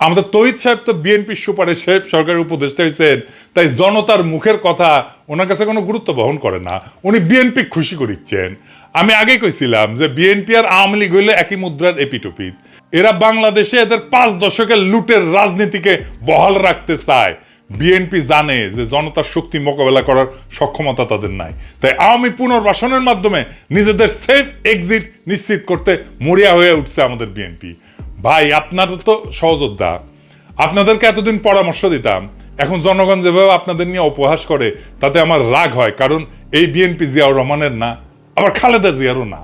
আমাদের তহিদ সাহেব তো বিএনপির সুপারে সাহেব সরকারের উপদেষ্টা হয়েছেন, তাই জনতার মুখের কথা ওনার কাছে কোনো গুরুত্ব বহন করে না। উনি বিএনপি খুশি করিচ্ছেন। আমি আগে কইছিলাম যে বিএনপি আর আওয়ামী লীগ হইলে একই মুদ্রার এপিটপিট। এরা বাংলাদেশে এদের পাঁচ দশকের লুটের রাজনীতিকে বহাল রাখতে চায়। বিএনপি জানে যে জনতার শক্তি মোকাবেলা করার সক্ষমতা তাদের নাই। তাই আওয়ামী পুনর্বাসনের মাধ্যমে নিজেদের সেফ এক্সিট নিশ্চিত করতে মরিয়া হয়ে উঠছে আমাদের বিএনপি। ভাই আপনাদের তো সহযোদ্ধা। আপনাদেরকে এতদিন পরামর্শ দিতাম। এখন জনগণ যেভাবে আপনাদের নিয়ে উপহাস করে, তাতে আমার রাগ হয়, কারণ এই বিএনপি জিয়াউর রহমানের না, আবার খালেদা জিয়ারও না।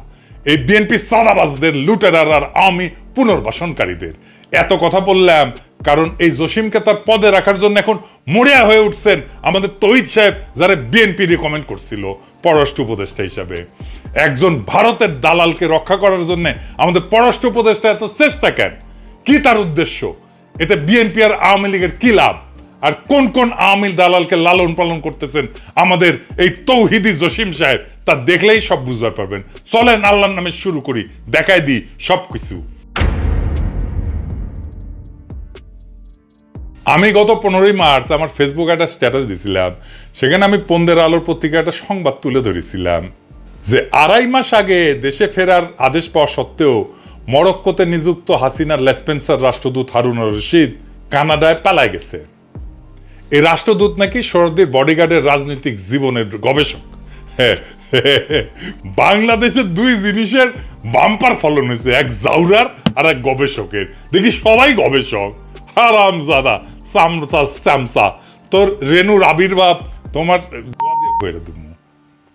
এই বিএনপি সাদাবাজদের লুটেরার আর আওয়ামী পুনর্বাসনকারীদের। এত কথা বললাম, কারণ এই জসিমকে তার পদে রাখার জন্য এখন মরিয়া হয়ে উঠছেন আমাদের তহিদ সাহেব, যারা বিএনপি রিকমেন্ড করছিল, পররাষ্ট্র উপদেষ্টা হিসাবে। একজন ভারতের দালালকে রক্ষা করার জন্য আমাদের পররাষ্ট্র উপদেষ্টা এত চেষ্টা কেন? কি তার উদ্দেশ্য? এতে বিএনপি আর আওয়ামী লীগের কি লাভ? আর কোন কোন আওয়ামী দালালকে লালন পালন করতেছেন আমাদের এই তৌহিদি জসিম সাহেব? তা দেখলেই সব বুঝতে পারবেন। চলেন আল্লাহর নামে শুরু করি, দেখাই দিই সব কিছু আমি গত পনেরোই মার্চ আমার ফেসবুকে একটা স্ট্যাটাস দিয়েছিলাম সেখানে আমি পন্দের আলোর পত্রিকা একটা সংবাদ তুলে ধরেছিলাম। যে আড়াই মাস আগে দেশে ফেরার আদেশ পাওয়া সত্ত্বেও মরক্কোতে নিযুক্ত হাসিনার লেসপেন্সার রাষ্ট্রদূত হারুন রশিদ কানাডায় পালায় গেছে। এই রাষ্ট্রদূত নাকি শরদের বডিগার্ডের রাজনৈতিক জীবনের গবেষক। বাংলাদেশের দুই জিনিসের বাম্পার ফলন হয়েছে, এক জাউরার আর এক গবেষকের। দেখি সবাই গবেষক। হারাম জাদা সামসা, স্যামসা, তোর রেনুর আবির্ভাব তোমার করে দেবো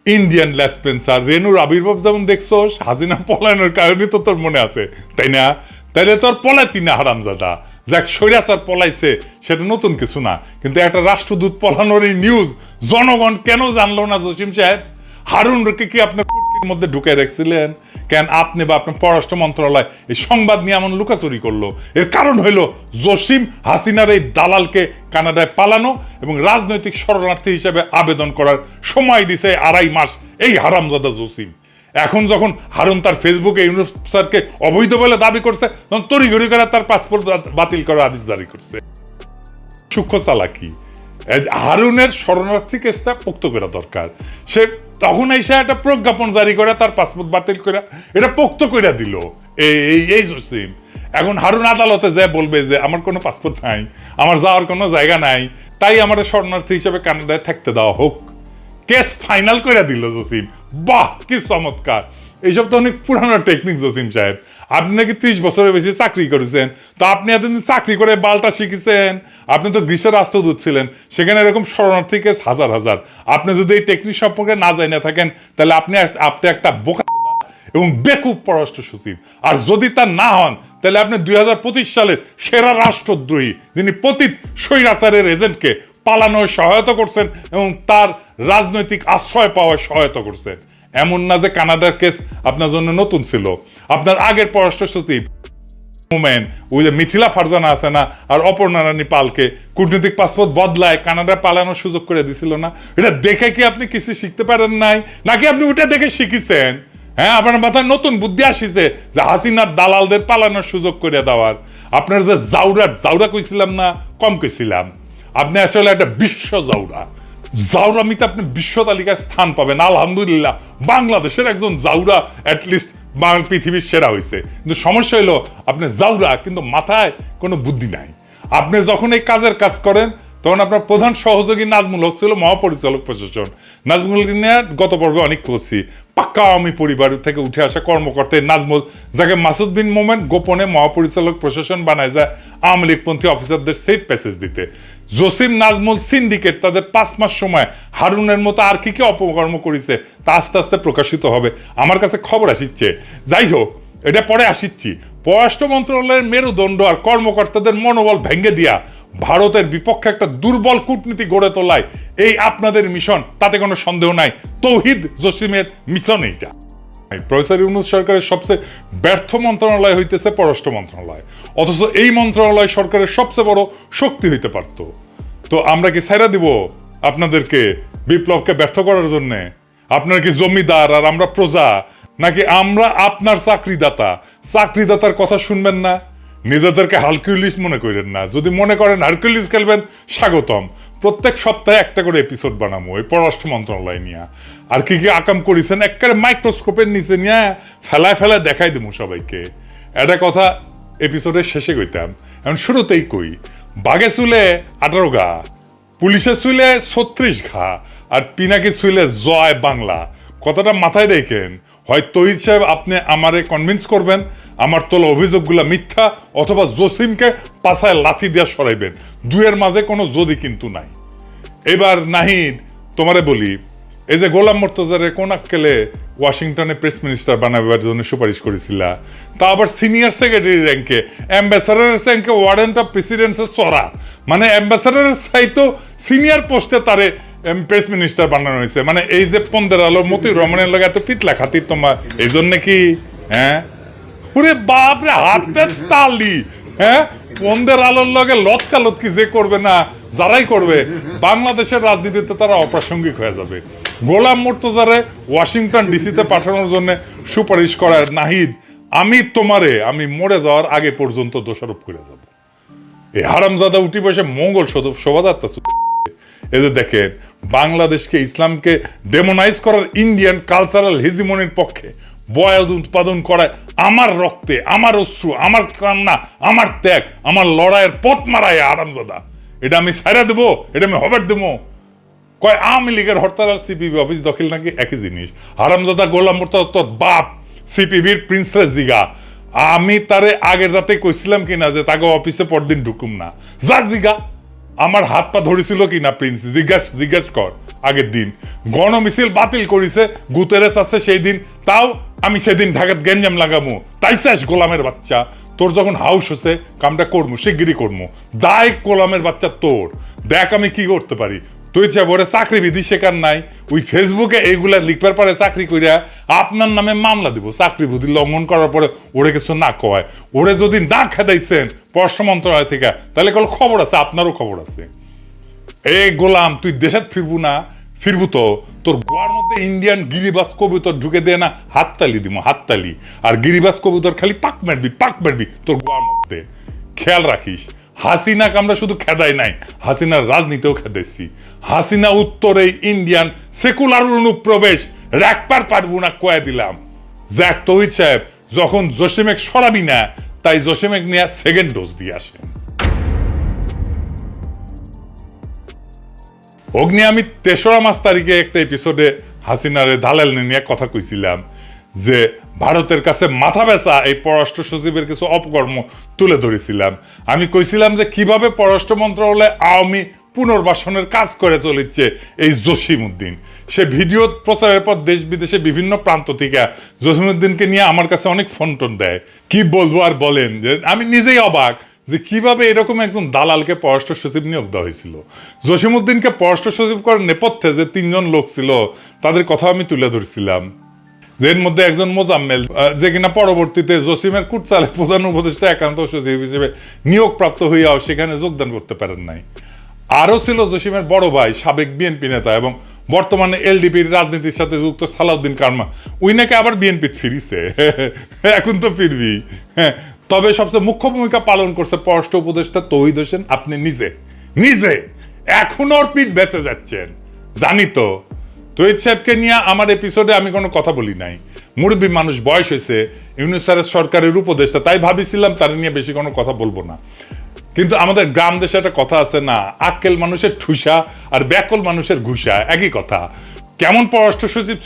ইন্ডিয়ান লেসপেন্সার রেনুর আবির্ভাব যেমন দেখছ, হাসিনা পলায়নের কারণে তো তোর মনে আছে, তাই না? তাইলে তোর পলাইতি না, হারামজাদা। যাক সৈরাসার পলাইছে, সেটা নতুন কিছু না। কিন্তু একটা রাষ্ট্রদূত পলানোর এই নিউজ জনগণ কেন জানলো না, জসিম সাহেব? হারুন রুকে কি আপনার মধ্যে ঢুকে রাখছিলেন। কেন আপনি বা আপনার পররাষ্ট্র মন্ত্রণালয় এই সংবাদ নিয়ে এমন লুকাচুরি করল? এর কারণ হইল জসিম হাসিনার এই দালালকে কানাডায় পালানো এবং রাজনৈতিক শরণার্থী হিসেবে আবেদন করার সময় দিছে আড়াই মাস এই হারামজাদা জসিম। এখন যখন হারুন তার ফেসবুকে ইউনুস স্যারকে অবৈধ বলে দাবি করছে, তখন তড়িঘড়ি করে তার পাসপোর্ট বাতিল করার আদেশ জারি করছে। সূক্ষ্ম চালাকি। হারুনের শরণার্থী কেসটা পোক্ত করা দরকার। সে তখন এসে একটা প্রজ্ঞাপন জারি করে, তার পাসপোর্ট বাতিল করে, এটা পোক্ত করে দিল। এই, এই- জসিম। এখন হারুন আদালতে যে বলবে যে, আমার কোনো পাসপোর্ট নাই, আমার যাওয়ার কোনো জায়গা নাই, তাই আমার শরণার্থী হিসেবে কানাডায় থাকতে দেওয়া হোক। কেস ফাইনাল করে দিল জসিম। বাহ, কি চমৎকার। এইসব তো অনেক পুরানো টেকনিক জসিম সাহেব। আপনি নাকি ত্রিশ বছরের বেশি চাকরি করেছেন। তো আপনি এতদিন চাকরি করে বালটা শিখেছেন। আপনি তো গ্রীষ্মের রাষ্ট্রদূত ছিলেন। সেখানে এরকম শরণার্থী কেস হাজার হাজার। আপনি যদি এই টেকনিক সম্পর্কে না জানে থাকেন, তাহলে আপনি আপনি একটা বোকা এবং বেকুব পররাষ্ট্র সচিব। আর যদি তা না হন, তাহলে আপনি দুই সালের সেরা রাষ্ট্রদ্রোহী, যিনি পতিত স্বৈরাচারের এজেন্টকে পালানোয় সহায়তা করছেন এবং তার রাজনৈতিক আশ্রয় পাওয়ায় সহায়তা করছেন। এমন না যে কানাডার কেস আপনার জন্য নতুন ছিল। আপনার আগের পররাষ্ট্র সচিব মোমেন ওই যে মিথিলা ফারজানা আছে না, আর অপর্ণা রানী পালকে কূটনৈতিক পাসপোর্ট বদলায় কানাডা পালানোর সুযোগ করে দিছিল না। এটা দেখে কি আপনি কিছু শিখতে পারেন নাই? নাকি আপনি ওটা দেখে শিখেছেন? হ্যাঁ আপনার মাথায় নতুন বুদ্ধি আসিছে যে হাসিনার দালালদের পালানোর সুযোগ করে দেওয়ার। আপনার যে জাউরার, জাউরা কইছিলাম না, কম কইছিলাম। আপনি আসলে একটা বিশ্ব জাউরা। জাউরামিতে আপনি বিশ্ব তালিকায় স্থান পাবেন। আলহামদুলিল্লাহ, বাংলাদেশের একজন জাউরা অ্যাটলিস্ট পৃথিবীর সেরা হয়েছে কিন্তু সমস্যা হলো আপনি জাউরা কিন্তু মাথায় কোনো বুদ্ধি নাই। আপনি যখন এই কাজের কাজ করেন তখন আপনার প্রধান সহযোগী নাজমুল হক ছিল মহাপরিচালক প্রশাসন। নাজমুল নিয়ে গত পর্বে অনেক করছি পাক্কা আমি পরিবার থেকে উঠে আসা কর্মকর্তা নাজমুল, যাকে মাসুদ বিন মোমেন গোপনে মহাপরিচালক প্রশাসন বানায় যায়, আওয়ামী লীগপন্থী অফিসারদের সেফ প্যাসেজ দিতে। জসিম নাজমুল সিন্ডিকেট তাদের পাঁচ মাস সময় হারুনের মতো আর কি কি অপকর্ম করেছে তা আস্তে আস্তে প্রকাশিত হবে। আমার কাছে খবর আসিচ্ছে। যাই হোক, এটা পরে আসিচ্ছি। পররাষ্ট্র মন্ত্রণালয়ের মেরুদণ্ড আর কর্মকর্তাদের মনোবল ভেঙে দিয়া ভারতের বিপক্ষে একটা দুর্বল কূটনীতি গড়ে তোলায় এই আপনাদের মিশন, তাতে কোনো সন্দেহ নাই। তৌহিদ জসিমের মিশন এইটা। প্রফেসর ইউনুস সরকারের সবচেয়ে ব্যর্থ মন্ত্রণালয় হইতেছে পররাষ্ট্র মন্ত্রণালয়। অথচ এই মন্ত্রণালয় সরকারের সবচেয়ে বড় শক্তি হইতে পারত। তো আমরা কি ছাইরা দিব আপনাদেরকে বিপ্লবকে ব্যর্থ করার জন্যে? আপনার কি জমিদার আর আমরা প্রজা? নাকি আমরা আপনার চাকরিদাতা? চাকরিদাতার কথা শুনবেন না? নিজেদেরকে হালকিউলিস মনে করেন না। যদি মনে করেন হারকিউলিস খেলবেন, স্বাগতম। প্রত্যেক সপ্তাহে একটা করে এপিসোড বানাবো ওই পররাষ্ট্র মন্ত্রণালয় নিয়ে। আর কি কি আকাম করেছেন, একেবারে মাইক্রোস্কোপের নিচে নিয়ে ফেলায় ফেলায় দেখাই দেবো সবাইকে। একটা কথা এপিসোডের শেষে কইতাম। এখন শুরুতেই কই, বাঘে চুলে আঠারো গা, পুলিশে শুইলে ছত্রিশ ঘা, আর পিনাকি শুইলে জয় বাংলা। কথাটা মাথায় রেখেন হয় তহিদ সাহেব, আপনি আমারে কনভিন্স করবেন, আমার তোলা অভিযোগগুলো মিথ্যা, অথবা জসিমকে পাশায় লাথি দিয়ে সরাইবেন। দুয়ের মাঝে কোনো যদি কিন্তু নাই। এবার নাহিদ, তোমারে বলি, এই যে গোলাম মোর্তজারে কোন আক্কেলে ওয়াশিংটনে প্রেস মিনিস্টার বানাবার জন্য সুপারিশ করেছিলা, তা আবার সিনিয়র সেক্রেটারি র্যাঙ্কে অ্যাম্বাসাডারের র্যাঙ্কে ওয়ারেন্ট অফ প্রেসিডেন্সের সরা। মানে অ্যাম্বাসাডারের চাইতো সিনিয়র পোস্টে তারে প্রেস মিনিস্টার বানানো হয়েছে। মানে এই যে পন্দের আলো মতি রমণের লাগে এত পিতলা খাতির তোমার, এই জন্য কি? হ্যাঁ? ওরে বাপ রে, হাতের তালি। হ্যাঁ? পন্দের আলোর লগে লতকালতকি যে করবে না, যারাই করবে, বাংলাদেশের রাজনীতিতে তারা অপ্রাসঙ্গিক হয়ে যাবে। গোলাম মুর্তজারে ওয়াশিংটন ডিসিতে পাঠানোর জন্য সুপারিশ করার নাহিদ, আমি তোমারে, আমি মরে যাওয়ার আগে পর্যন্ত দোষারোপ করে যাব। এই হারামজাদা উঠি বসে মঙ্গল শোভ- শোভাযাত্রা যে দেখেন, বাংলাদেশকে, ইসলামকে ডেমোনাইজ করার ইন্ডিয়ান কালচারাল হেজিমনির পক্ষে বয়াদ উৎপাদন করায় আমার রক্তে, আমার অশ্রু, আমার কান্না, আমার ত্যাগ, আমার লড়াইয়ের পথ মারায় আরামজাদা। এটা আমি সাইরা দেবো, এটা আমি হবার দেবো। কয়, আওয়ামী লীগের হরতাল আর সিপিবি অফিস দখল নাকি? একই জিনিস। হারামজাদা গোলাম মোর্তাজা তোর বাপ সিপিবির প্রিন্সেস জিগা। আমি তারে আগের রাতে কইছিলাম কিনা যে তাকে অফিসে পরদিন ঢুকুম না। যা জিগা। আমার হাত পা ধরেছিল কি না প্রিন্স? জিজ্ঞাস জিজ্ঞাস কর। আগের দিন। গণমিছিল বাতিল করিছে, গুতেরেস আছে সেই দিন। তাও আমি সেদিন ঢাকাত গেঞ্জাম লাগামু। তাই শেষ গোলামের বাচ্চা। তোর যখন হাউস হচ্ছে কামটা করমু, শিগগিরই করমু। দায় গোলামের বাচ্চা তোর। দেখ আমি কি করতে পারি। তুই চা বলে চাকরি বিধি শেখার নাই, ওই ফেসবুকে এইগুলা লিখবার পরে চাকরি কইরা আপনার নামে মামলা দিব। চাকরি বুদ্ধি লঙ্ঘন করার পরে ওরে কিছু না কয়। ওরে যদি না খেদাইছেন, পররাষ্ট্র মন্ত্রণালয় থেকে, তাহলে কল খবর আছে, আপনারও খবর আছে। এই গোলাম, তুই দেশে ফিরবু না, ফিরবু তো। তোর গোয়ার মধ্যে ইন্ডিয়ান গিরিবাস কবুতর ঢুকে দে না, হাততালি দিব হাততালি। আর গিরিবাস কবুতর খালি পাক মারবি পাক মারবি তোর গোয়ার মধ্যে। খেয়াল রাখিস হাসিনাকে আমরা শুধু খেদাই নাই, হাসিনার রাজনীতিও খেদাইছি হাসিনা উত্তরে ইন্ডিয়ান সেকুলার অনুপ্রবেশ, রাখবার পারব না কয়ে দিলাম। জ্যাক তহিদ সাহেব, যখন জসিমেক সরাবি না, তাই জসিমেক নিয়ে সেকেন্ড ডোজ দিয়ে আসে অগ্নি, আমি তেসরা মাস তারিখে একটা এপিসোডে হাসিনারে দালাল নিয়ে কথা কইছিলাম। যে ভারতের কাছে মাথা বেচা এই পররাষ্ট্র সচিবের কিছু অপকর্ম তুলে ধরেছিলাম। আমি কইছিলাম যে কীভাবে পররাষ্ট্র মন্ত্রণালয়ে আওয়ামী পুনর্বাসনের কাজ করে চলেছে এই জসিমউদ্দিন। সে ভিডিও প্রচারের পর দেশ বিদেশে বিভিন্ন প্রান্ত থেকে জসিমউদ্দিনকে নিয়ে আমার কাছে অনেক ফোন টোন দেয়। কি বলব আর বলেন? যে আমি নিজেই অবাক যে কীভাবে এরকম একজন দালালকে পররাষ্ট্র সচিব নিয়োগ দেওয়া হয়েছিল। জসিমউদ্দিনকে পররাষ্ট্র সচিব করার নেপথ্যে যে তিনজন লোক ছিল, তাদের কথা আমি তুলে ধরছিলাম। এর মধ্যে একজন মোজাম্মেল যে কিনা পরবর্তীতে জসিমের কুটচালে প্রধান উপদেষ্টা একান্ত সচিব হিসেবে নিয়োগপ্রাপ্ত হইয়াও সেখানে যোগদান করতে পারেন নাই। আরও ছিল জসিমের বড় ভাই, সাবেক বিএনপি নেতা এবং বর্তমানে এলডিপির রাজনীতির সাথে যুক্ত সালাউদ্দিন কারমা। উই নাকি আবার বিএনপি ফিরিছে? এখন তো ফিরবি। হ্যাঁ তবে সবচেয়ে মুখ্য ভূমিকা পালন করছে পররাষ্ট্র উপদেষ্টা তৌহিদ হোসেন। আপনি নিজে নিজে, এখন ওর পিঠ বেঁচে যাচ্ছেন। জানি তো তৈদ সাহেবকে নিয়ে আমার এপিসোডে আমি কোনো কথা বলি নাই। মুরব্বী মানুষ বয়স হয়েছে ইউনিসারের সরকারের উপদেষ্টা, তাই ভাবিছিলাম তার নিয়ে বেশি কোনো কথা বলব না। কিন্তু আমাদের গ্রাম দেশে একটা কথা আছে না, আক্কেল মানুষের ঠুসা আর ব্যাকল মানুষের ঘুষা, একই কথা। কেমন পররাষ্ট্র সচিব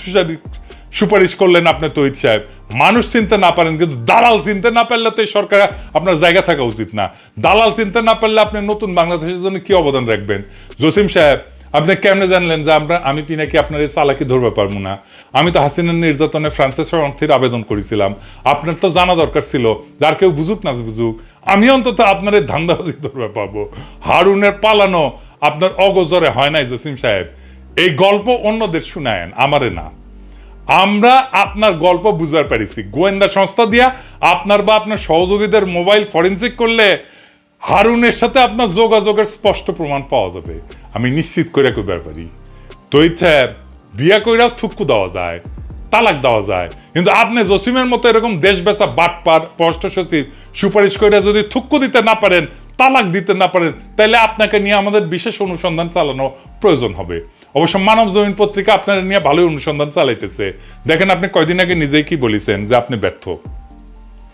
সুপারিশ করলেন আপনি তৈদ সাহেব? মানুষ চিনতে না পারেন, কিন্তু দালাল চিনতে না পারলে তো এই সরকার আপনার জায়গা থাকা উচিত না। দালাল চিনতে না পারলে আপনি নতুন বাংলাদেশের জন্য কি অবদান রাখবেন? জসিম সাহেব আপনি কেমনে জানলেন যে আমরা আমি কি নাকি আপনার এই চালাকি ধরবে পারব না? আমি তো হাসিনার নির্যাতনে ফ্রান্সের শরণার্থীর আবেদন করেছিলাম। আপনার তো জানা দরকার ছিল যার কেউ বুঝুক না বুঝুক। আমি অন্তত আপনার এই ধান্দাবাজি ধরবে পাবো হারুনের পালানো আপনার অগোজরে হয় নাই, জসিম সাহেব। এই গল্প অন্যদের শুনায়েন, আমারে না। আমরা আপনার গল্প বুঝবার পারিছি। গোয়েন্দা সংস্থা দিয়া আপনার বা আপনার সহযোগীদের মোবাইল ফরেন্সিক করলে হারুনের সাথে আপনার যোগাযোগের স্পষ্ট প্রমাণ পাওয়া যাবে। আমি নিশ্চিত করে কইবার পারি। তৈথে বিয়া কইরাও থুক্কু দেওয়া যায়, তালাক দেওয়া যায়। কিন্তু আপনি জসিমের মতো এরকম দেশ বেচা বাটপার, পররাষ্ট্র সচিব, সুপারিশ করে যদি থুক্কু দিতে না পারেন, তালাক দিতে না পারেন তাহলে আপনাকে নিয়ে আমাদের বিশেষ অনুসন্ধান চালানো প্রয়োজন হবে। অবশ্য মানব জমিন পত্রিকা আপনার নিয়ে ভালোই অনুসন্ধান চালাইতেছে। দেখেন আপনি কয়দিন আগে নিজেই কি বলেছেন যে আপনি ব্যর্থ।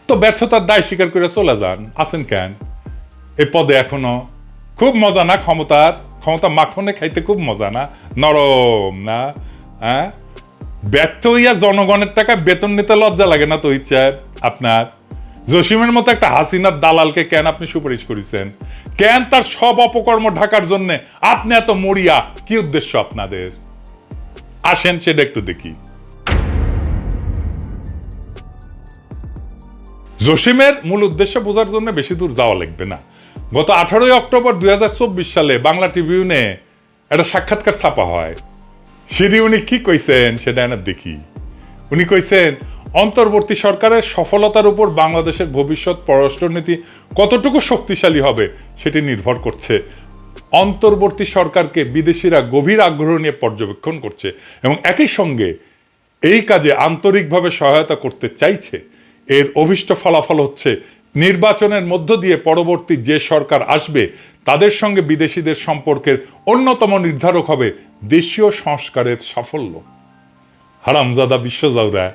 তো ব্যর্থতার দায় স্বীকার করে চলে যান। আছেন কেন? এই পদে এখনও। খুব মজা না ক্ষমতার? ক্ষমতা মাখনে খাইতে খুব মজা না? নরম না? হ্যাঁ? ব্যর্থ হইয়া জনগণের টাকা বেতন নিতে লজ্জা লাগে না তো ইচ্ছা আপনার? জসিমের মতো একটা হাসিনার দালালকে কেন আপনি সুপারিশ করেছেন? কেন তার সব অপকর্ম ঢাকার জন্য আপনি এত মরিয়া? কি উদ্দেশ্য আপনাদের? আসেন, সেটা একটু দেখি। জসিমের মূল উদ্দেশ্য বোঝার জন্য বেশি দূর যাওয়া লাগবে না। গত আঠারোই অক্টোবর দুই হাজার চব্বিশ সালে বাংলা ট্রিবিউনে একটা সাক্ষাৎকার ছাপা হয়। সেটি উনি কি কইছেন সেটা এনে দেখি। উনি কইছেন, অন্তর্বর্তী সরকারের সফলতার উপর বাংলাদেশের ভবিষ্যৎ পররাষ্ট্রনীতি কতটুকু শক্তিশালী হবে সেটি নির্ভর করছে। অন্তর্বর্তী সরকারকে বিদেশিরা গভীর আগ্রহ নিয়ে পর্যবেক্ষণ করছে এবং একই সঙ্গে এই কাজে আন্তরিকভাবে সহায়তা করতে চাইছে। এর অভিষ্ট ফলাফল হচ্ছে নির্বাচনের মধ্য দিয়ে পরবর্তী যে সরকার আসবে, তাদের সঙ্গে বিদেশিদের সম্পর্কের অন্যতম নির্ধারক হবে দেশীয় সংস্কারের সাফল্য। হারামজাদা বিশ্বজাউরা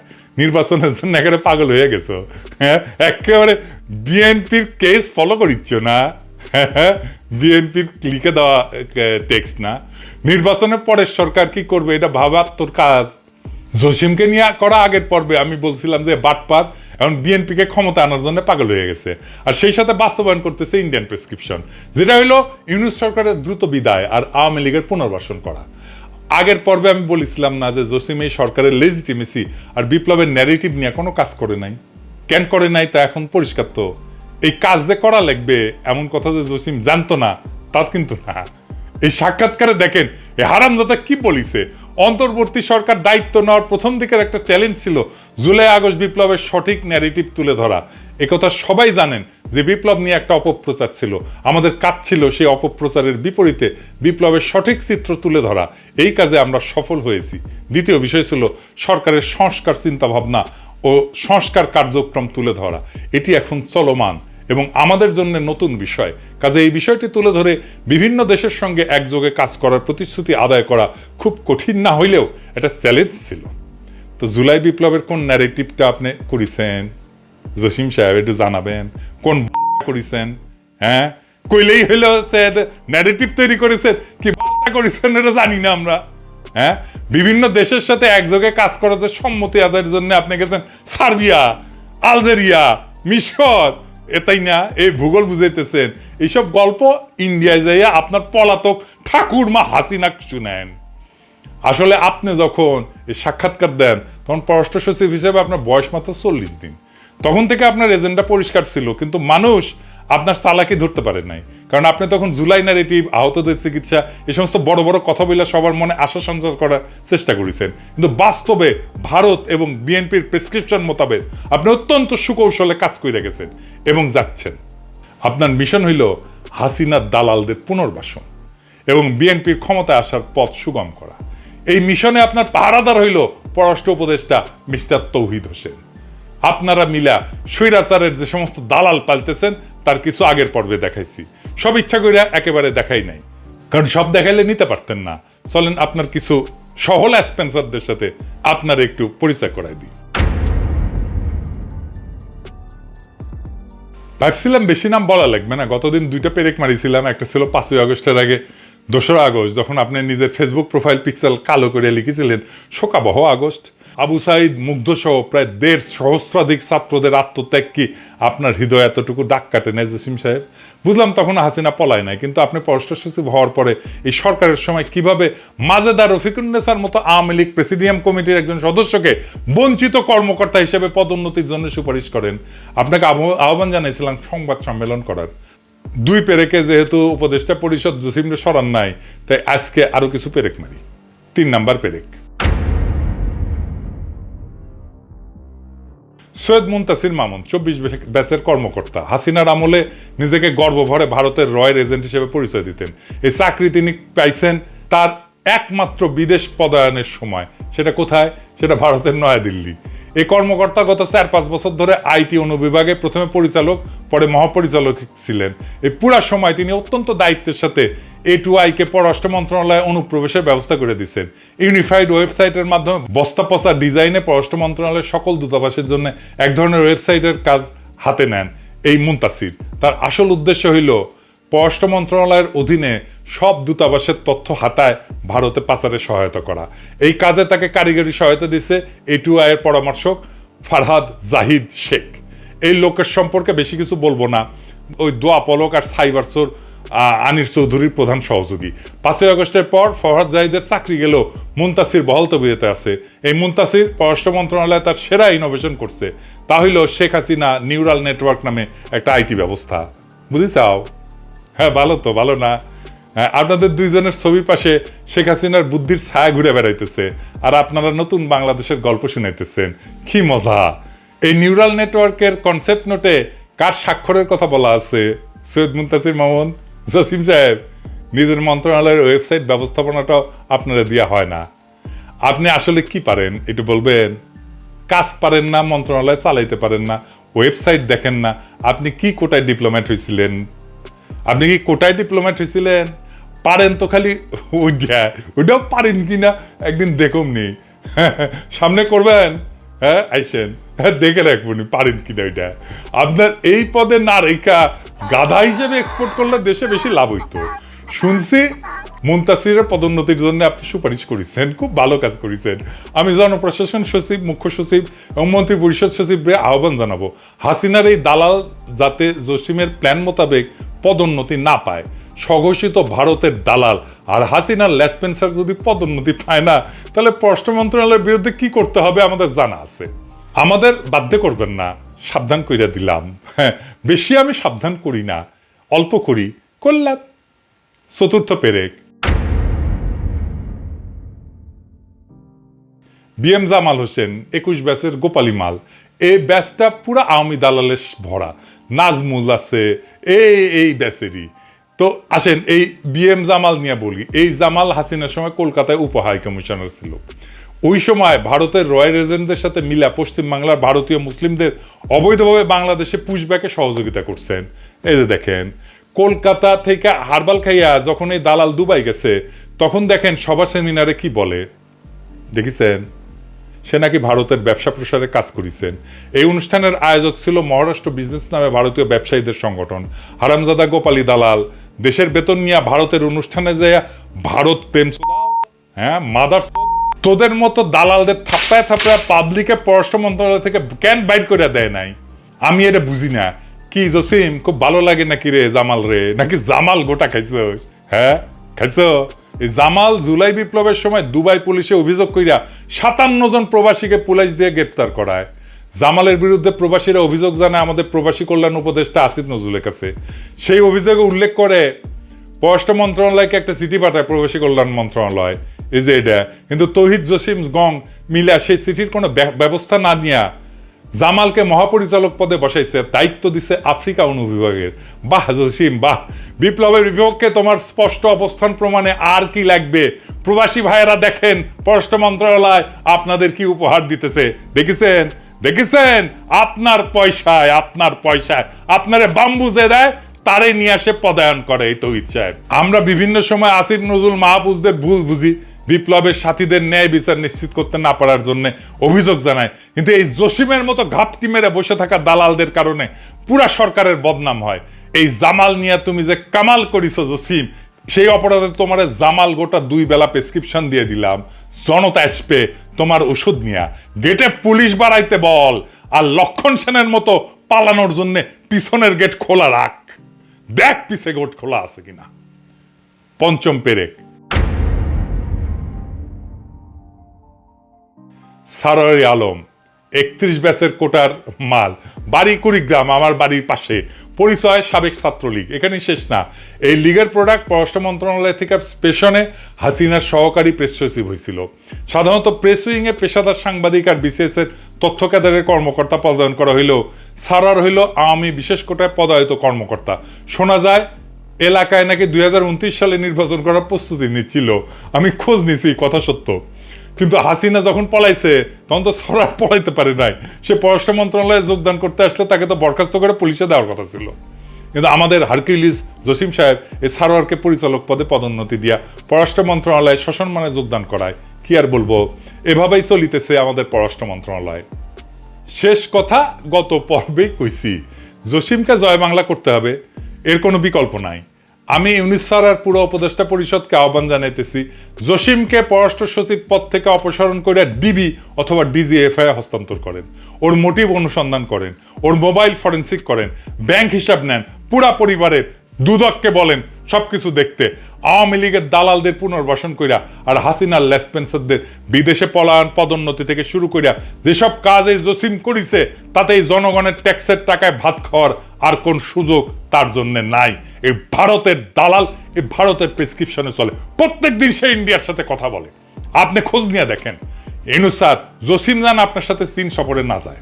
নির্বাচনের জন্য একেবারে পাগল হয়ে গেছো। হ্যাঁ একেবারে বিএনপির কেস ফলো করিচ্ছ না? বিএনপির লিখে দেওয়া টেক্সট না? নির্বাচনের পরে সরকার কি করবে, এটা ভাবার তোর কাজ। জসিমকে নিয়ে করা আগের পর্বে আমি বলছিলাম যে বাটপার, এখন বিএনপিকে ক্ষমতা আনার জন্য পাগল হয়ে গেছে। আর সেই সাথে বাস্তবায়ন করতেছে ইন্ডিয়ান প্রেসক্রিপশন যেটা হলো ইউনুস সরকারের দ্রুত বিদায় আর আওয়ামী লীগের পুনর্বাসন করা। আগের পর্বে আমি বলেছিলাম না যে জসিম এই সরকারের লেজিটিমেসি আর বিপ্লবের ন্যারেটিভ নিয়ে কোনো কাজ করে নাই। কেন করে নাই তা এখন পরিষ্কার তো। এই কাজ যে করা লাগবে, এমন কথা যে জসিম জানতো না তা কিন্তু না। এই সাক্ষাৎকারে দেখেন, এই হারামদাদা কি বলিছে? অন্তর্বর্তী সরকার দায়িত্ব নেওয়ার প্রথম দিকের একটা চ্যালেঞ্জ ছিল জুলাই আগস্ট বিপ্লবের সঠিক ন্যারেটিভ তুলে ধরা। একথা সবাই জানেন যে বিপ্লব নিয়ে একটা অপপ্রচার ছিল। আমাদের কাজ ছিল সেই অপপ্রচারের বিপরীতে বিপ্লবের সঠিক চিত্র তুলে ধরা। এই কাজে আমরা সফল হয়েছি। দ্বিতীয় বিষয় ছিল সরকারের সংস্কার চিন্তাভাবনা ও সংস্কার কার্যক্রম তুলে ধরা। এটি এখন চলমান। এবং আমাদের জন্য নতুন বিষয়। কাজে এই বিষয়টি তুলে ধরে বিভিন্ন দেশের সঙ্গে একযোগে কাজ করার প্রতিশ্রুতি আদায় করা খুব কঠিন না হইলেও এটা চ্যালেঞ্জ ছিল। তো জুলাই বিপ্লবের কোন ন্যারেটিভটা আপনি করেছেন? জসিম সাহেব, একটু জানাবেন। কোন করেছেন? হ্যাঁ? কইলেই হইল হইল ন্যারেটিভ তৈরি করেছেন। কি করেছেন এটা জানি না আমরা। হ্যাঁ? বিভিন্ন দেশের সাথে একযোগে কাজ করার যে সম্মতি আদায়ের জন্য আপনি গেছেন সার্বিয়া, আলজেরিয়া, মিশর এটাই না, এই ভূগোল বুঝাইতেছেন। এইসব গল্প ইন্ডিয়ায় যাইয়া আপনার পলাতক ঠাকুরমা হাসিনা শুনেন আসলে আপনি যখন এই সাক্ষাৎকার দেন, তখন পররাষ্ট্র সচিব হিসেবে আপনার বয়স মাত্র চল্লিশ দিন। তখন থেকে আপনার এজেন্ডা পরিষ্কার ছিল, কিন্তু মানুষ আপনার চালাকি ধরতে পারে নাই। কারণ আপনি তখন জুলাই ন্যারেটিভ আহতদের চিকিৎসা, এই সমস্ত বড় বড় কথা বলে সবার মনে আশা সঞ্চার করার চেষ্টা করেছেন। কিন্তু বাস্তবে ভারত এবং বিএনপির প্রেসক্রিপশন মোতাবেক আপনি অত্যন্ত সুকৌশলে কাজ করে গেছেন এবং যাচ্ছেন। আপনার মিশন হইল হাসিনার দালালদের পুনর্বাসন এবং বিএনপির ক্ষমতায় আসার পথ সুগম করা। এই মিশনে আপনার পাহারাদার হইল পররাষ্ট্র উপদেষ্টা মিস্টার তৌহিদ হোসেন। আপনারা মিলা স্বৈরাচারের যে সমস্ত দালাল পালতেছেন তার কিছু আগের পর্বে দেখাইছি। সব ইচ্ছা করে একেবারে দেখাই নাই। কারণ সব দেখাইলে নিতে পারতেন না। চলেন আপনার কিছু সহল স্পেন্সারদের সাথে আপনার একটু পরিচয় করাই দিই। ভাবছিলাম বেশি নাম বলা লাগবে না। গতদিন দুইটা পেরেক মারিছিলাম। একটা ছিল পাঁচই আগস্টের আগে, দোসরা আগস্ট, যখন আপনি নিজের ফেসবুক প্রোফাইল পিক্সেল কালো করে লিখেছিলেন, শোকাবহ আগস্ট। আবু সাইদ মুগ্ধ সহ প্রায় দেড় সহস্রাধিক ছাত্রদের আত্মত্যাগ কি আপনার হৃদয় এতটুকু ডাক কাটে নেয় জসিম সাহেব? বুঝলাম তখন হাসিনা পলায় নাই, কিন্তু আপনি পররাষ্ট্র সচিব হওয়ার পরে এই সরকারের সময় কীভাবে মাজেদার রফিকুন্নেসার মতো আওয়ামী লীগ প্রেসিডিয়াম কমিটির একজন সদস্যকে বঞ্চিত কর্মকর্তা হিসেবে পদোন্নতির জন্য সুপারিশ করেন? আপনাকে আহ্বান জানাইছিলাম সংবাদ সম্মেলন করার। দুই পেরেকে যেহেতু উপদেষ্টা পরিষদ জসিমকে সরান নাই, তাই আজকে আরও কিছু পেরেক মারি। তিন নাম্বার পেরেক। সৈয়দ মুন্তাসির মামুন, চব্বিশ ব্যাচের কর্মকর্তা। হাসিনার আমলে নিজেকে গর্বভরে ভারতের রয়ের এজেন্ট হিসেবে পরিচয় দিতেন। এই চাকরি তিনি পাইছেন তার একমাত্র বিদেশ পদায়নের সময়। সেটা কোথায়? সেটা ভারতের নয়াদিল্লি। এই কর্মকর্তা গত চার পাঁচ বছর ধরে আইটি অনুবিভাগে প্রথমে পরিচালক, পরে মহাপরিচালক ছিলেন। এই পুরা সময় তিনি অত্যন্ত দায়িত্বের সাথে এ টু আইকে পররাষ্ট্র মন্ত্রণালয়ে অনুপ্রবেশের ব্যবস্থা করে দিচ্ছেন ইউনিফাইড ওয়েবসাইটের মাধ্যমে বস্তা পচা ডিজাইনে পররাষ্ট্র মন্ত্রণালয়ের সকল দূতাবাসের জন্য এক ধরনের ওয়েবসাইটের কাজ হাতে নেন এই মুন্তাসির। তার আসল উদ্দেশ্য হইল, পররাষ্ট্র মন্ত্রণালয়ের অধীনে সব দূতাবাসের তথ্য হাতায় ভারতে পাচারে সহায়তা করা। এই কাজে তাকে কারিগরি সহায়তা দিচ্ছে এটু আয়ের পরামর্শক ফারহাদ জাহিদ শেখ। এই লোকের সম্পর্কে বেশি কিছু বলব না। ওই দোয়া পলক আর সাইবারসোর আনির চৌধুরীর প্রধান সহযোগী। পাঁচই আগস্টের পর ফরহাদ জাহিদের চাকরি গেলেও মুন্তাসির বহল তবিয়তে আছে। এই মুন্তাসির পররাষ্ট্র মন্ত্রণালয় তার সেরা ইনোভেশন করছে। তা হইল শেখ হাসিনা নিউরাল নেটওয়ার্ক নামে একটা আইটি ব্যবস্থা। বুঝেছাও? হ্যাঁ ভালো তো, ভালো না। আপনাদের দুইজনের ছবির পাশে শেখ হাসিনার বুদ্ধির ছায়া ঘুরে বেড়াইতেছে আর আপনারা নতুন বাংলাদেশের গল্প শুনাইতেছেন। কি মজা! এই নিউরাল নেটওয়ার্কের কনসেপ্ট নোটে কার স্বাক্ষরের কথা বলা আছে? সৈয়দ মুন্তাসির মামুন? জসিম সাহেব, নিজের মন্ত্রণালয়ের ওয়েবসাইট ব্যবস্থাপনাটাও আপনারা দেওয়া হয় না। আপনি আসলে কি পারেন একটু বলবেন? কাজ পারেন না, মন্ত্রণালয় চালাইতে পারেন না, ওয়েবসাইট দেখেন না, আপনি কি কোটায় ডিপ্লোম্যাট হয়েছিলেন আপনি কি কোটায় ডিপ্লোম্যাট হয়েছিলেন পারেন তো খালি ওইটা, ওইটাও পারেন কি না একদিন দেখুন নি সামনে করবেন? হ্যাঁ আইসেন। হ্যাঁ দেখে রাখবনি পারেন কিনা ওইটা। আপনার এই পদে গাধা হিসেবে এক্সপোর্ট করলে দেশে বেশি লাভ হইতো। শুনছি মুন্তাসিরের পদোন্নতির জন্য আপনি সুপারিশ করেছেন, খুব ভালো কাজ করেছেন। আমি জনপ্রশাসন সচিব, মুখ্য সচিব এবং মন্ত্রী পরিষদ সচিবরে আহ্বান জানাব, হাসিনার এই দালাল যাতে জসিমের প্ল্যান মোতাবেক পদোন্নতি না পায়। স্বঘোষিত ভারতের দালাল। আর হাসিনার লেসপেন্সার যদি পদোন্নতি পায় না, তাহলে পররাষ্ট্র মন্ত্রণালয়ের বিরুদ্ধে কি করতে হবে আমাদের জানা আছে। আমাদের বাধ্য করবেন না, সাবধান কইরা দিলাম। হ্যাঁ বেশি আমি সাবধান করি না, অল্প করি। করলাম। চতুর্থ পেরেক। বিএম জামাল হোসেন, একুশ ব্যাচের গোপালী মাল। এই ব্যাচটা পুরো আওয়ামী দালালের ভরা। নাজমুল আছে, এই এই ব্যাচেরই। তো আসেন, এই বিএম জামাল নিয়ে বলি। এই জামাল হাসিনার সময় কলকাতায় উপ হাই কমিশনার ছিল। ওই সময় ভারতের রয়্যাল এজেন্টদের সাথে মিলা পশ্চিমবাংলার ভারতীয় মুসলিমদের অবৈধভাবে বাংলাদেশে পুশব্যাকে সহযোগিতা করছেন। এই যে দেখেন, কলকাতা থেকে হারবাল খাইয়া যখন এই দালাল দুবাই গেছে, তখন দেখেন সভা সেমিনারে কি বলে? দেখিছেন? সে নাকি ভারতের ব্যবসা প্রসারে কাজ করেছেন। এই অনুষ্ঠানের আয়োজক ছিল মহারাষ্ট্র বিজনেস নামে ভারতীয় ব্যবসায়ীদের সংগঠন, হারামজাদা গোপালী দালাল। দেশের বেতন নিয়ে ভারতের অনুষ্ঠানে যায় ভারত প্রেম হ্যাঁ মাদার তোদের মতো দালালদের থাপ্পায় থাপ্পায় পাবলিকে পররাষ্ট্র মন্ত্রণালয় থেকে কেন বাইর করে দেয় নাই। আমি এটা বুঝি না। কি জসিম, খুব ভালো লাগে নাকি রে জামাল রে? নাকি জামাল গোটা খাইছো? হ্যাঁ খাইছো? এই জামাল জুলাই বিপ্লবের সময় দুবাই পুলিশে অভিযোগ কইরা সাতান্ন জন প্রবাসীকে পুলিশ দিয়ে গ্রেপ্তার করায়। জামালের বিরুদ্ধে প্রবাসীরা অভিযোগ জানায়, আমাদের প্রবাসী কল্যাণ উপদেষ্টা আসিফ নজরুলের কাছে। সেই অভিযোগে উল্লেখ করে, পররাষ্ট্র মন্ত্রণালয়কে একটা চিঠি পাঠায় প্রবাসী কল্যাণ মন্ত্রণালয়, এই যে এটা। কিন্তু তহিদ জসিম গং মিলা সেই চিঠির কোনো ব্যবস্থা না নিয়া জামালকে মহাপরিচালক পদে বসাইছে, দায়িত্ব দিছে আফ্রিকা অনুবিভাগের বাহ, জসিম, বাহ। বিপ্লবের বিপক্ষে তোমার স্পষ্ট অবস্থান প্রমাণে আর কি লাগবে? প্রবাসী ভাইয়েরা দেখেন, পররাষ্ট্র মন্ত্রণালয় আপনাদের কি উপহার দিতেছে? দেখেছেন? দেখেছেন? আপনার পয়সায় আপনার পয়সায়। আপনারে বাম্বুজে দেয়, তারে নিয়ে আসে পদায়ন করে, এই তহিদ সাহেব। আমরা বিভিন্ন সময় আসিফ নজরুল মাহফুজদের ভুল বুঝি, বিপ্লবের সাথীদের ন্যায় বিচার নিশ্চিত করতে না পারার জন্য অভিযোগ জানায় কিন্তু এই জসিমের মতো ঘাপটি মেরে বসে থাকা দালালদের কারণে পুরা সরকারের বদনাম হয়। এই জামাল নিয়ে তুমি যে কামাল করিছো জসিম সেই অপরাধে তোমার জামাল গোটা দুই বেলা প্রেসক্রিপশন দিয়ে দিলাম। জনতা আসবে, তোমার ওষুধ নিয়া। গেটে পুলিশ বাড়াইতে বল, আর লক্ষণ সেনের মতো পালানোর জন্য পিছনের গেট খোলা রাখ। দেখ পিছে গেট খোলা আছে কিনা। পঞ্চম পেরেক। সারারি আলম একত্রিশ ব্যাচের কোটার মাল। বাড়ি কুড়িগ্রাম, আমার বাড়ির পাশে। পরিচয় সাবেক ছাত্রলীগ। এখানেই শেষ না। এই লীগের প্রোডাক্ট পররাষ্ট্র মন্ত্রণালয় থেকে স্পেশনে হাসিনার সহকারী প্রেস সচিব হয়েছিল। সাধারণত প্রেস উইংয়ে পেশাদার সাংবাদিক আর বিসিএস এর তথ্য কেন্দ্রের কর্মকর্তা পদায়ন করা হইলেও সারার হইল আওয়ামী বিশেষ কোটায় পদায়িত কর্মকর্তা। শোনা যায়, এলাকায় নাকি দুই হাজার উনত্রিশ সালে নির্বাচন করার প্রস্তুতি নিচ্ছিল। আমি খোঁজ নিছি, কথা সত্য। কিন্তু হাসিনা যখন পলাইছে, তখন তো সরার পলাইতে পারে নাই। সে পররাষ্ট্র মন্ত্রণালয়ে যোগদান করতে আসলে তাকে তো বরখাস্ত করে পুলিশে দেওয়ার কথা ছিল। কিন্তু আমাদের হারকিউলিস জসিম সাহেব এই সারোয়ারকে পরিচালক পদে পদোন্নতি দিয়া পররাষ্ট্র মন্ত্রণালয়ে সসম্মানে যোগদান করায়। কি আর বলব? এভাবেই চলিতেছে আমাদের পররাষ্ট্র মন্ত্রণালয়। শেষ কথা, গত পর্বেই কইছি, জসিমকে জয় বাংলা করতে হবে, এর কোনো বিকল্প নাই। আমি ইউনিস আর পুরো উপদেষ্টা পরিষদকে আহ্বান জানাইতেছি, জসিমকে পররাষ্ট্র সচিব পদ থেকে অপসারণ করে ডিবি অথবা ডিজিএফআই হস্তান্তর করেন, ওর মোটিভ অনুসন্ধান করেন, ওর মোবাইল ফরেন্সিক করেন, ব্যাংক হিসাব নেন, পুরা পরিবারের দুদককে বলেন, সবকিছু দেখতে, আওয়ামী লীগের দালালদের পুনর্বাসন কইরা আর হাসিনার লেসপেন্সারদের বিদেশে পলায়ন পদোন্নতি থেকে শুরু কইরা যেসব কাজ এই জসিম করিছে তাতে এই জনগণের ট্যাক্সের টাকায় ভাত খাওয়ার আর কোন সুযোগ তার জন্য নাই। এই ভারতের দালাল এই ভারতের প্রেসক্রিপশনে চলে। প্রত্যেক দিন সে ইন্ডিয়ার সাথে কথা বলে। আপনি খোঁজ নিয়ে দেখেন। এনুসার জসিম জান আপনার সাথে চীন সফরে না যায়।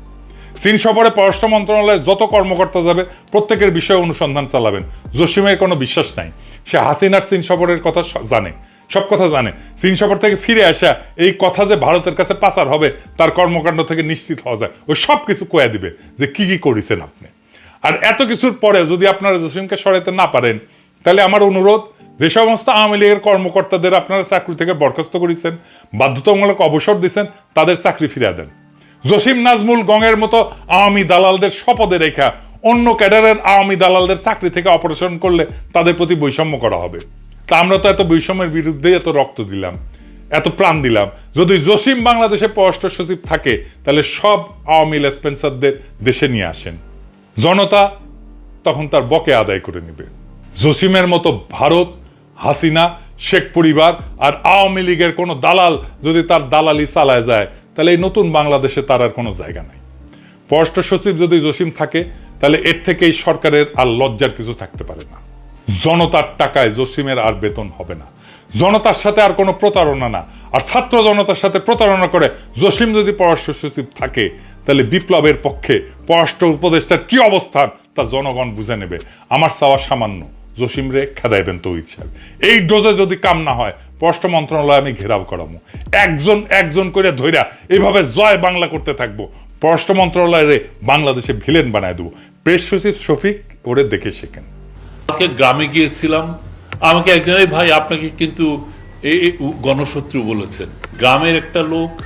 চীন সফরে পররাষ্ট্র মন্ত্রণালয়ে যত কর্মকর্তা যাবে, প্রত্যেকের বিষয়ে অনুসন্ধান চালাবেন। জসিমের কোনো বিশ্বাস নাই। সে হাসিনার চীন সফরের কথা জানে। সব কথা জানে। চীন সফর থেকে ফিরে আসা এই কথা যে ভারতের কাছে পাচার হবে, তার কর্মকাণ্ড থেকে নিশ্চিত হওয়া যায়। ও সব কিছু কয়ে দিবে যে কি কি করেছেন আপনি। আর এত কিছুর পরে যদি আপনারা জসিমকে সরাইতে না পারেন, তাহলে আমার অনুরোধ, যে সমস্ত আওয়ামী লীগের কর্মকর্তাদের আপনারা চাকরি থেকে বরখাস্ত করেছেন, বাধ্যতামূলক অবসর দিচ্ছেন তাদের চাকরি ফিরিয়ে দেন। জসিম নাজমুল গঙের মতো আওয়ামী দালালদের শপথে রেখা অন্য ক্যাডারের আওয়ামী দালালদের চাকরি থেকে অপারেশন করলে তাদের প্রতি বৈষম্য করা হবে। তা আমরা তো এত বৈষম্যের বিরুদ্ধে এত রক্ত দিলাম, এত প্রাণ দিলাম। যদি জসিম বাংলাদেশে পররাষ্ট্র সচিব থাকে, তাহলে সব আওয়ামী লেসপেন্সারদের দেশে নিয়ে আসেন। জনতা তখন তার বকে আদায় করে নেবে। জসিমের মতো ভারত, হাসিনা, শেখ পরিবার আর আওয়ামী লীগের কোনো দালাল যদি তার দালালি চালায় যায়, তাহলে এই নতুন বাংলাদেশে তার আর কোনো জায়গা নাই। পররাষ্ট্র সচিব যদি জসিম থাকে, তাহলে এর থেকেই সরকারের আর লজ্জার কিছু থাকতে পারে না। জনতার টাকায় জসিমের আর বেতন হবে না। জনতার সাথে আর কোনো প্রতারণা না। আর ছাত্র জনতার সাথে প্রতারণা করে জসিম যদি পররাষ্ট্র সচিব থাকে তাহলে বিপ্লবের পক্ষে পররাষ্ট্র উপদেষ্টার কি অবস্থান তা জনগণ বুঝে নেবে। আমার চাওয়া সামান্য। জসিম রে খেদাইবেন তো ইচ্ছা। এই ডোজে যদি কাম না হয়, পররাষ্ট্র মন্ত্রণালয় আমি ঘেরাও করাবো একজন একজন করে ধইরা এইভাবে জয় বাংলা করতে থাকব, পররাষ্ট্র মন্ত্রণালয়ে বাংলাদেশে ভিলেন বানায় দেবো। প্রেস সচিব শফিক ওরে দেখে শেখেন। কালকে গ্রামে গিয়েছিলাম। আমাকে একজন, "এই ভাই, আপনাকে কিন্তু এই গণশত্রু বলেছেন। গ্রামের একটা লোক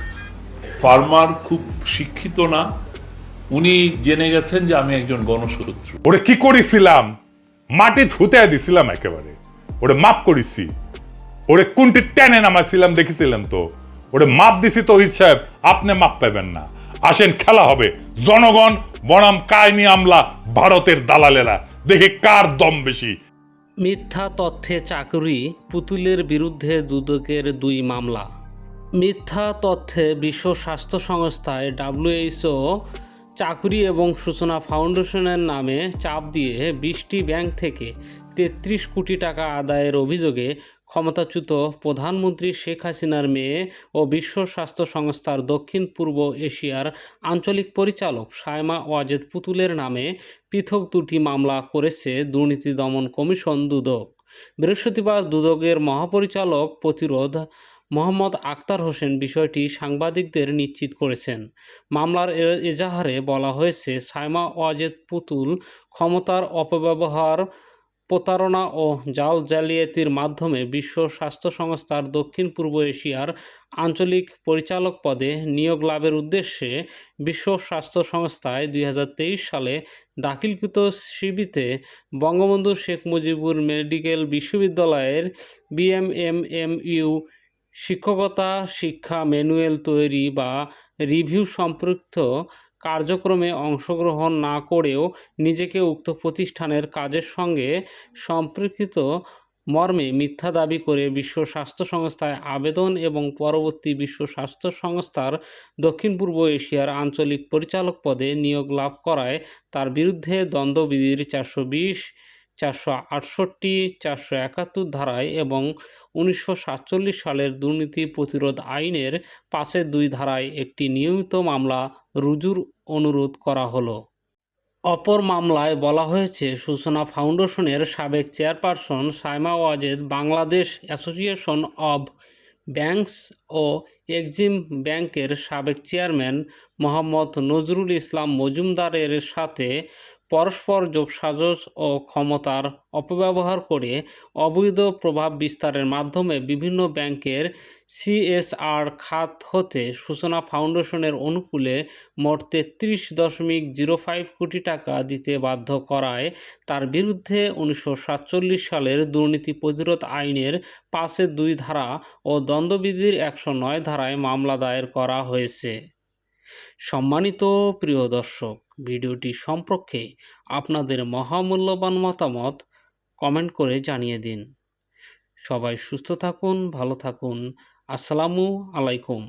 ফার্মার খুব শিক্ষিত না। উনি জেনে গেছেন যে আমি একজন গণশত্রু। ওরে কি করেছিলাম? মাটি ধুতে দিছিলাম একেবারে। ওরে মাপ করেছি। ওরে কোনটি টেনে নামাইছিলাম দেখেছিলেন তো? ওরে মাপ দিছি তো সাহেব আপনি মাপ পাবেন না। আসেন খেলা হবে। জনগণ বনাম কায়নি আমলা ভারতের দালালেরা। দেখে কার দম বেশি। মিথ্যা তথ্যে চাকরি পুতুলের বিরুদ্ধে দুদকের দুই মামলা। মিথ্যা তথ্যে বিশ্ব স্বাস্থ্য সংস্থায় ডাব্লিউএইচও চাকরি এবং সূচনা ফাউন্ডেশনের নামে চাপ দিয়ে বিশটি ব্যাংক থেকে তেত্রিশ কোটি টাকা আদায়ের অভিযোগে ক্ষমতাচ্যুত প্রধানমন্ত্রী শেখ হাসিনার মেয়ে ও বিশ্ব স্বাস্থ্য সংস্থার দক্ষিণ পূর্ব এশিয়ার আঞ্চলিক পরিচালক সায়মা ওয়াজেদ পুতুলের নামে পৃথক দুটি মামলা করেছে দুর্নীতি দমন কমিশন দুদক। বৃহস্পতিবার দুদকের মহাপরিচালক প্রতিরোধ মোহাম্মদ আক্তার হোসেন বিষয়টি সাংবাদিকদের নিশ্চিত করেছেন। মামলার এজাহারে বলা হয়েছে, সাইমা ওয়াজেদ পুতুল ক্ষমতার অপব্যবহার, প্রতারণা ও জাল জালিয়াতির মাধ্যমে বিশ্ব স্বাস্থ্য সংস্থার দক্ষিণ পূর্ব এশিয়ার আঞ্চলিক পরিচালক পদে নিয়োগ লাভের উদ্দেশ্যে বিশ্ব স্বাস্থ্য সংস্থায় দুই হাজার তেইশ সালে দাখিলকৃত সিবিতে বঙ্গবন্ধু শেখ মুজিবুর মেডিকেল বিশ্ববিদ্যালয়ের বিএমএমএমইউ শিক্ষকতা, শিক্ষা, ম্যানুয়াল তৈরি বা রিভিউ সম্পৃক্ত কার্যক্রমে অংশগ্রহণ না করেও নিজেকে উক্ত প্রতিষ্ঠানের কাজের সঙ্গে সম্পর্কিত মর্মে মিথ্যা দাবি করে বিশ্ব স্বাস্থ্য সংস্থায় আবেদন এবং পরবর্তী বিশ্ব স্বাস্থ্য সংস্থার দক্ষিণ পূর্ব এশিয়ার আঞ্চলিক পরিচালক পদে নিয়োগ লাভ করায় তার বিরুদ্ধে দ্বন্দ্ববিধির চারশো বিশ চারশো আটষট্টি, চারশো একাত্তর ধারায় এবং উনিশশো সাতচল্লিশ সালের দুর্নীতি প্রতিরোধ আইনের পাশের দুই ধারায় একটি নিয়মিত মামলা রুজুর অনুরোধ করা হলো। অপর মামলায় বলা হয়েছে সূচনা ফাউন্ডেশনের সাবেক chairperson Saima Wazed Bangladesh association of banks O Exim ব্যাংকের সাবেক চেয়ারম্যান মোহাম্মদ নজরুল ইসলাম মজুমদারের সাথে পরস্পর যোগসাজস ও ক্ষমতার অপব্যবহার করে অবৈধ প্রভাব বিস্তারের মাধ্যমে বিভিন্ন ব্যাংকের সিএসআর খাত হতে সূচনা ফাউন্ডেশনের অনুকূলে মোট তেত্রিশ দশমিক জিরো ফাইভ কোটি টাকা দিতে বাধ্য করায়। তার বিরুদ্ধে উনিশশো সাতচল্লিশ সালের দুর্নীতি প্রতিরোধ আইনের পাঁচের দুই ধারা ও দ্বন্দ্ববিধির একশো নয় ধারায় মামলা দায়ের করা হয়েছে। সম্মানিত প্রিয় দর্শক, ভিডিওটি সম্পর্কে আপনাদের মহামূল্যবান মতামত কমেন্ট করে জানিয়ে দিন। সবাই সুস্থ থাকুন, ভালো থাকুন। আসসালামু আলাইকুম।